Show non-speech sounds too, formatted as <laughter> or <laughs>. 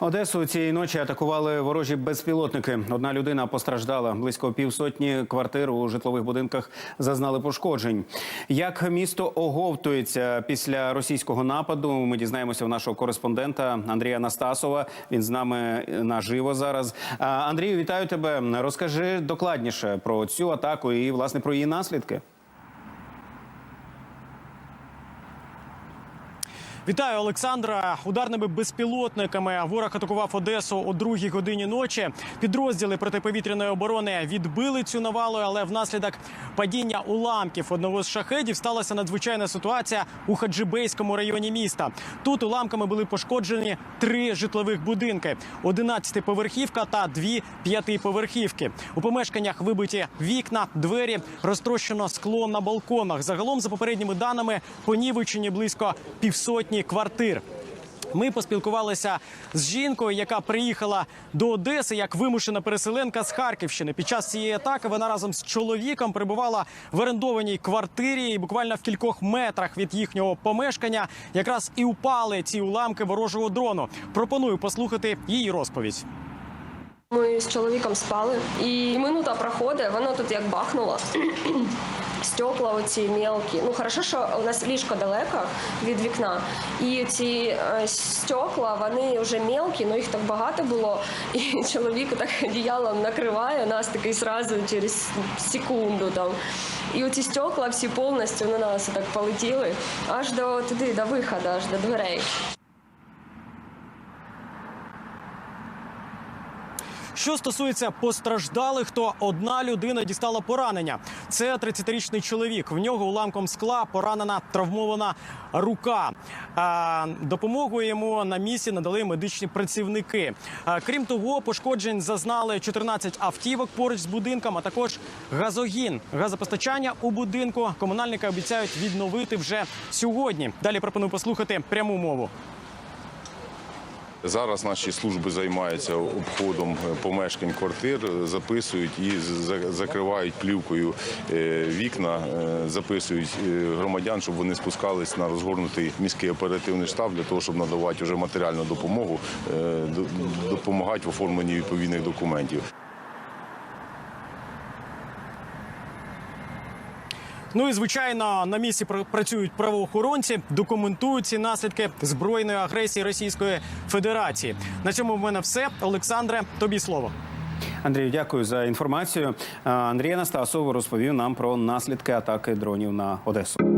Одесу цієї ночі атакували ворожі безпілотники. Одна людина постраждала. Близько півсотні квартир у житлових будинках зазнали пошкоджень. Як місто оговтується після російського нападу? Ми дізнаємося в нашого кореспондента Андрія Настасова. Він з нами наживо зараз. Андрію, вітаю тебе. Розкажи докладніше про цю атаку і власне про її наслідки. Вітаю, Олександра. Ударними безпілотниками ворог атакував Одесу о другій годині ночі. Підрозділи протиповітряної оборони відбили цю навалу, але внаслідок падіння уламків одного з шахедів сталася надзвичайна ситуація у Хаджибейському районі міста. Тут уламками були пошкоджені три житлових будинки: 11-поверхівка та дві п'ятиповерхівки. У помешканнях вибиті вікна, двері, розтрощено скло на балконах. Загалом, за попередніми даними, понівечені близько півсотні квартир. Ми поспілкувалися з жінкою, яка приїхала до Одеси як вимушена переселенка з Харківщини. Під час цієї атаки вона разом з чоловіком перебувала в орендованій квартирі, і буквально в кількох метрах від їхнього помешкання якраз і упали ці уламки ворожого дрону. Пропоную послухати її розповідь. Ми з чоловіком спали, і минута проходить, воно тут як бахнуло. Стекла оці мелкі. Ну хорошо, що у нас ліжко далеко від вікна, і ці е, стекла вони вже мелкі, але їх так багато було. І <laughs> чоловік так одіялом накриває нас такий сразу через секунду там. І оці стекла всі повністю на нас так полетіли аж до туди, до виходу, аж до дверей. Що стосується постраждалих, то одна людина дістала поранення. Це 30-річний чоловік. В нього уламком скла поранена травмована рука. Допомогу йому на місці надали медичні працівники. Крім того, пошкоджень зазнали 14 автівок поруч з будинком, а також газогін. Газопостачання у будинку комунальники обіцяють відновити вже сьогодні. Далі пропоную послухати пряму мову. Зараз наші служби займаються обходом е, помешкань квартир, записують і за- закривають плівкою е, вікна, е, записують громадян, щоб вони спускались на розгорнутий міський оперативний штаб для того, щоб надавати вже матеріальну допомогу, допомагати в оформленні відповідних документів. Ну і звичайно на місці пр- працюють правоохоронці, документують ці наслідки збройної агресії Російської Федерації. На цьому в мене все. Олександре, тобі слово. Андрію, дякую за інформацію. Андрій Анастасов розповів нам про наслідки атаки дронів на Одесу.